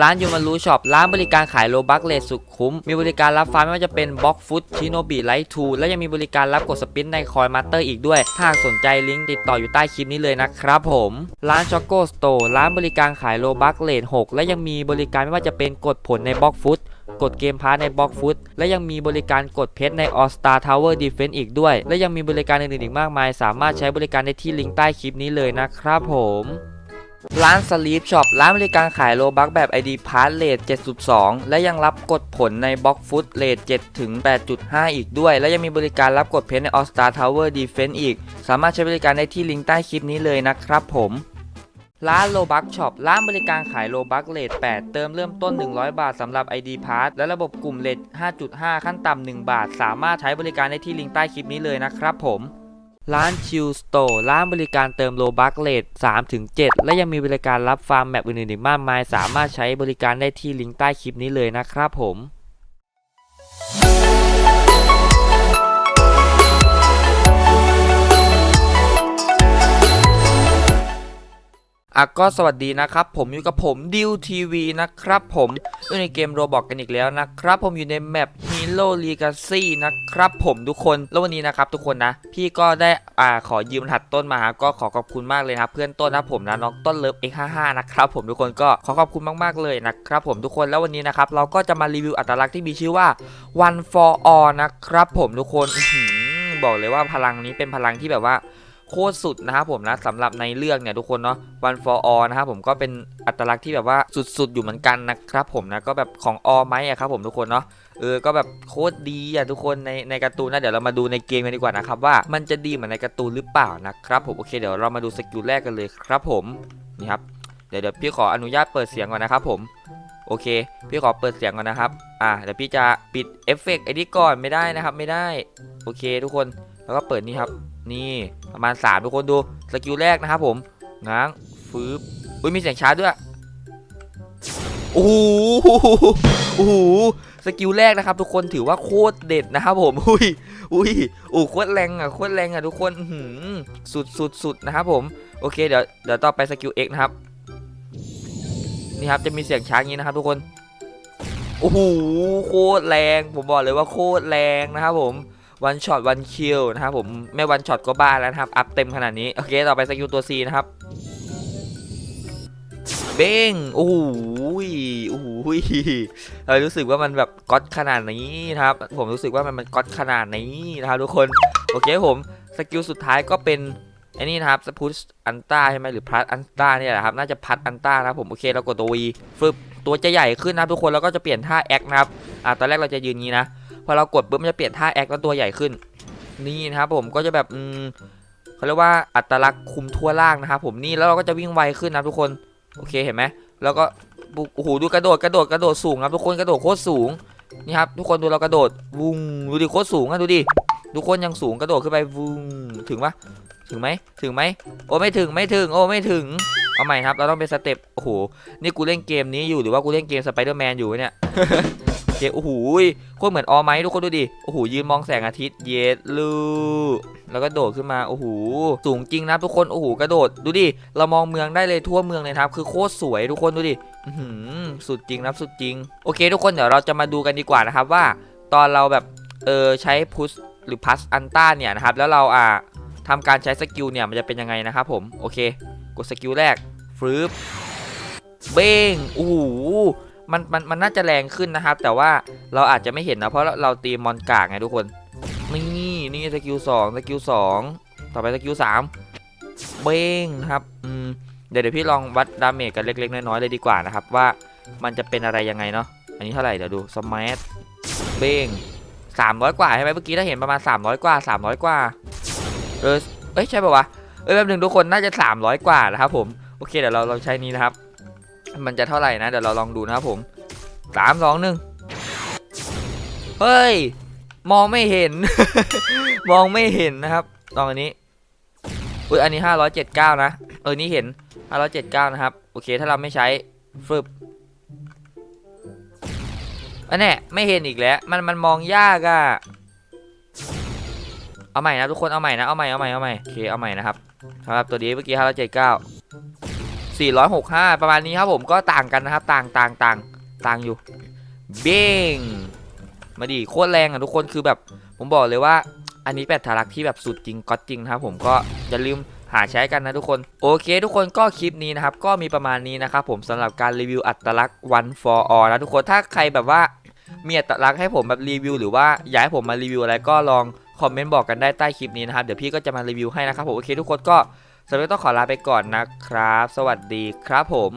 ร้านยูมารูช็อปร้านบริการขายโลบักเลทสุดคุ้ม มีบริการรับฟาร์มไม่ว่าจะเป็นบล็อกฟุตชิโนบิไลท์ทูและยังมีบริการรับกดสปินในคอยมาสเตอร์อีกด้วย ถ้าสนใจลิงก์ติดต่ออยู่ใต้คลิปนี้เลยนะครับผม ร้านช็อกโกสโตร์ร้านบริการขายโลบักเลท6และยังมีบริการไม่ว่าจะเป็นกดผลในบล็อกฟุตกดเกมพาร์ในบล็อกฟุตและยังมีบริการกดเพชรใน All Star Tower Defense อีกด้วย และยังมีบริการอื่นๆอีกมากมาย สามารถใช้บริการได้ที่ลิงก์ใต้คลิปนี้เลยนะครับผม ร้านสลีปช็อปร้านบริการขายโลบักแบบ ID p a s s เลท7.2 และยังรับกดผลในบล็อกฟุตเลท7ถึง 8.5 อีกด้วย และยังมีบริการรับกดเพชรใน All Star Tower Defense อีก สามารถใช้บริการได้ที่ลิงก์ใต้คลิปนี้เลยนะครับผมร้านโลบักช็อปร้านบริการขายโลบักเลท8 เติมเริ่มต้น 100 บาทสำหรับ ID p a s s และระบบกลุ่มเลท5.5 ขั้นต่ำ1บาท สามารถใช้บริการได้ที่ลิงก์ใต้คลิปนี้เลยนะครับผม ร้านชิลสโตร์ร้านบริการเติมโลบักเลท3-7และยังมีบริการรับฟาร์มแมปอื่นๆอีกมากมาย สามารถใช้บริการได้ที่ลิงก์ใต้คลิปนี้เลยนะครับผม อะก็สวัสดีนะครับ ผมอยู่กับผมดิวทีวีนะครับผมอยู่ในเกมโรบอกกันอีกแล้วนะครับ ผมอยู่ในแมป Hero Legacy นะครับผมทุกคนแล้ววันนี้นะครับทุกคนนะ พี่ก็ได้อ่าขอยืมรหัดต้นมาก็ขอขอบคุณมากเลยนะเพื่อนต้นนะผมนะน้องต้นเลิฟ X55 นะครับผมทุกคนก็ขอขอบคุณมากๆเลยนะครับผมทุกคนแล้ววันนี้นะครับเราก็จะมารีวิวอัตลักษณ์ที่มีชื่อว่า One for All นะครับผมทุกคนบอกเลยว่าพลังนี้เป็นพลังที่แบบว่า โคตรสุดนะครับผมนะสำหรับในเรื่องเนี่ยทุกคนเนาะ one for all นะครับผมก็เป็นอัตลักษณ์ที่แบบว่าสุดๆอยู่เหมือนกันนะครับผมนะก็แบบของ all ไหมอะครับผมทุกคนเนาะเออ ก็แบบโคตรดีอะทุกคนในในการ์ตูนนะเดี๋ยวเรามาดูในเกมกันดีกว่านะครับว่ามันจะดีเหมือนในการ์ตูนหรือเปล่านะครับผมโอเคเดี๋ยวเรามาดูสกิลแรกกันเลยครับผมนี่ครับเดี๋ยวเดี๋ยวพี่ขออนุญาตเปิดเสียงก่อนนะครับผมโอเค พี่ขอเปิดเสียงก่อนนะครับอ่าเดี๋ยวพี่จะปิดเอฟเฟกต์ไอ้นี่ก่อนไม่ได้นะครับไม่ได้โอเคทุกคนแล้วก็เปิดนี่ครับ นี่ประมาณ3ทุกคนดูสกิลแรกนะครับผมง้างฟืบอุ้ยมีเสียงช้าด้วยโอ้โหโอ้โหสกิลแรกนะครับ ทุกคนถือว่าโคตรเด็ดนะครับผมอุ้ยอุ้ยโอ้โคตรแรงอะโคตรแรงอะทุกคนหือสุดสุดสุดนะครับผมโอเคเดี๋ยวเดี๋ยวต่อไปสกิล X นะครับนี่ครับจะมีเสียงช้างนี้นะครับ ทุกคนโอ้โหโคตรแรง ผมบอกเลยว่าโคตรแรงนะครับผม วันช็อตวันคิลนะครับผมไม่วันช็อตก็บ้าแล้วนะครับอัพเต็มขนาดนี้โอเคต่อไปสกิลตัว C นะครับเบ้งโอ้โหยโอ้โหยเรารู้สึกว่ามันแบบก๊อตขนาดนี้นะครับ ผมรู้สึกว่ามันมันก๊อตขนาดนี้นะครับทุกคนโอเคผมสกิลสุดท้ายก็เป็นไอ้นี่นะครับสพุชอันต้าใช่ไหมหรือพัดอันต้าเนี่ยแหละครับน่าจะพัดอันต้านะครับผมโอเคเรากดตัว V ฟึบตัวจะใหญ่ขึ้นนะทุกคนแล้วก็จะเปลี่ยนท่าแอคนะครับอ่าตอนแรกเราจะยืนงี้นะ อเรากดปุ๊บมันจะเปลี่ยนท่าแอคแล้วตัวใหญ่ขึ้น นี่นะครับผมก็จะแบบอืมเขาเรียกว่าอัตลักษณ์คุมทั่วล่างนะครับผมนี่แล้วเราก็จะวิ่งไวขึ้นนะทุกคนโอเคเห็นไหมแล้วก็โอ้โหดูกระโดดกระโดดกระโดดสูงครับทุกคนกระโดดโคตรสูงนี่ครับทุกคนดูเรากระโดดวุ้งดูดิโคตรสูงอะดูดิทุกคนยังสูงกระโดดขึ้นไปวุ้งถึงปะถึงไหมถึงไหมโอ้ไม่ถึงไม่ถึงโอ้ไม่ถึงเอาใหม่ครับเราต้องเป็นสเต็ปโอ้โหนี่กูเล่นเกมนี้อยู่หรือว่ากูเล่นเกมสไปเดอร์แมนอยู่เนี่ย เคโอ้โหโคตรเหมือนออไหมทุกคนดูดิโอ้โหยืนมองแสงอาทิตย์เย็ดลูแล้วก็โดดขึ้นมาโอ้โหสูงจริงนะทุกคนโอ้โหกระโดดดูดิเรามองเมืองได้เลยทั่วเมืองเลยครับ คือโคตรสวยทุกคนดูดิอื้อหือสุดจริงนะสุดจริง โอเค ทุกคนเดี๋ยวเราจะมาดูกันดีกว่านะครับว่า ตอนเราแบบเออใช้พุชหรือพัสอันต้าเนี่ยนะครับแล้วเราอ่าทำการใช้สกิลเนี่ยมันจะเป็นยังไงนะครับผมโอเค กดสกิลแรกฟรึบเบ้งโอ้โห มันมันมันน่าจะแรงขึ้นนะครับ แต่ว่าเราอาจจะไม่เห็นนะเพราะเราเราตีมอนกากไงทุกคนนี่นี่สกิลสองสกิลสองต่อไปสกิลสามเบ้งนะครับอืมเดี๋ยวเดี๋ยวพี่ลองวัดดาเมจกันเล็กๆน้อยๆเลยดีกว่านะครับว่ามันจะเป็นอะไรยังไงเนาะอันนี้เท่าไหร่เดี๋ยวดูสมัทเบ้งสามร้อยกว่าใช่ไหมเมื่อกี้ถ้าเห็นประมาณสามร้อยกว่าสามร้อยกว่าเออเอ้ยใช่ป่าวะเอ้ยแป๊บหนึงทุกคนน่าจะสามร้อยกว่านะครับผมโอเคเดี๋ยวเราเราใช้นี้นะครับ มันจะเท่าไหร่นะ เดี๋ยวเราลองดูนะครับผมสามสองหนึ่งเฮ้ย มองไม่เห็น มองไม่เห็นนะครับลองอันนี้อุ้ยอันนี้ห้าร้อยเจ็ดเก้านะ เออ นี่เห็นห้าร้อยเจ็ดเก้านะครับ โอเค ถ้าเราไม่ใช้ฟึบอันนี้ไม่เห็นอีกแล้ว มันมันมองยากอะเอาใหม่นะทุกคน เอาใหม่นะ เอาใหม่ เอาใหม่ เอาใหม่ โอเค เอาใหม่นะครับสำหรับตัวนี้เมื่อกี้ห้าร้อยเจ็ดเก้า 465 ประมาณนี้ครับผมก็ต่างกันนะครับ ต่างต่างต่างต่างอยู่ เบ้งมาดิโคตรแรงอะทุกคนคือแบบ ผมบอกเลยว่า อันนี้แปดทารักที่แบบสุดจริงก็จริงนะครับผมก็อย่าลืมหาใช้กันนะทุกคน โอเค ทุกคนก็คลิปนี้นะครับ ก็มีประมาณนี้นะครับผมสำหรับการรีวิวอัตลักษณ์ one for all นะทุกคนถ้าใครแบบว่ามีอัตลักษณ์ให้ผมแบบรีวิว หรือว่าอยากให้ผมมารีวิวอะไรก็ลองคอมเมนต์บอกกันได้ใต้คลิปนี้นะครับ เดี๋ยวพี่ก็จะมารีวิวให้นะครับผมโอเคทุกคนก็ สำหรับวันนี้ต้องขอลาไปก่อนนะครับ สวัสดีครับผม